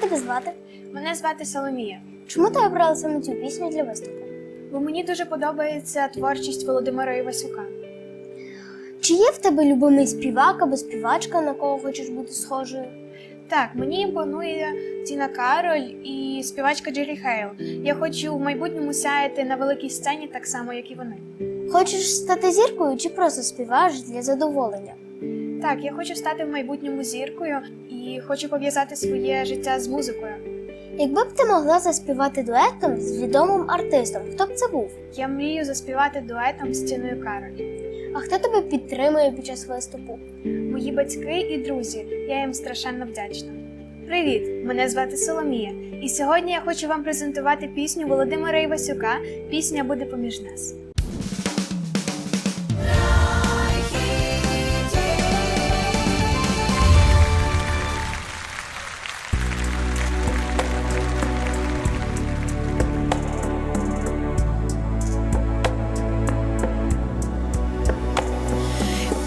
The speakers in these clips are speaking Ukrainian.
тебе звати? Мене звати Соломія, Чому ти обрала саме цю пісню для виступу? бо мені дуже подобається творчість Володимира Івасюка. Чи є в тебе любимий співак або співачка, на кого хочеш бути схожою? Так, мені імпонує Тіна Кароль і співачка Джері Хейл. Я хочу в майбутньому сяяти на великій сцені так само, як і вони. Хочеш стати зіркою чи просто співаєш для задоволення? Так, я хочу стати в майбутньому зіркою і хочу пов'язати своє життя з музикою. Якби б ти могла заспівати дуетом з відомим артистом, хто б це був? Я мрію заспівати дуетом з Тіною Кароль. А хто тебе підтримує під час виступу? Мої батьки і друзі, я їм страшенно вдячна. Привіт! Мене звати Соломія, і сьогодні я хочу вам презентувати пісню Володимира Івасюка. Пісня буде поміж нас.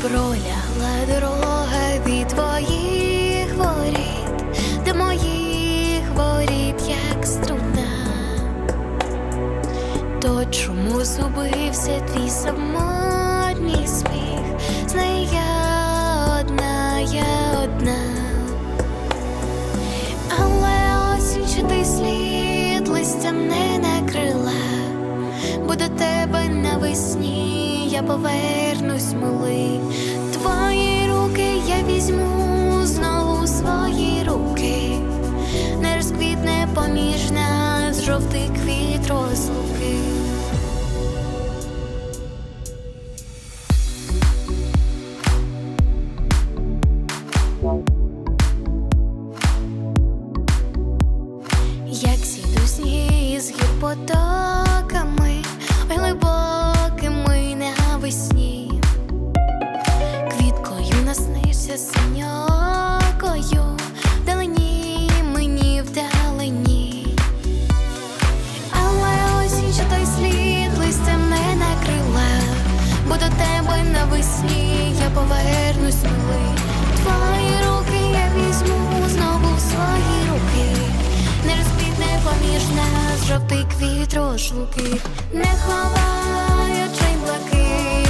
Пролягла дорога від твоїх воріт, до моїх воріт, як струна. То чому зубився твій самотній сміх? Знаю я одна, я одна. Але осінь ще той слід листям не накрила, бо до тебе навесні я повернусь мили. Жовтий квіт розлуки. Я повернусь милий. Твої руки я візьму знову в свої руки, не розпітне поміж нас жовтий квіт розлуки, не ховай очей блакитний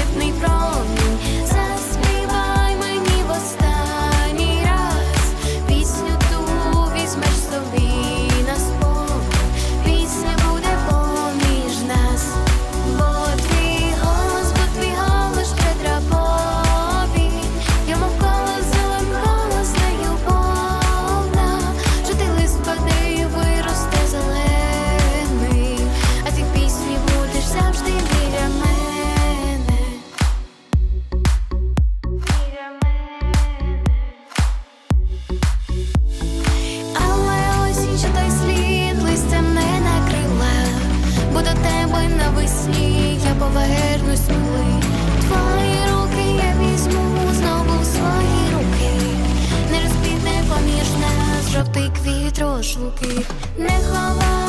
навесні я повернусь коли Твої руки я візьму знову в свої руки, не розквітне поміж нас жовтий квіт розлуки, не ховай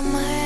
зелений, а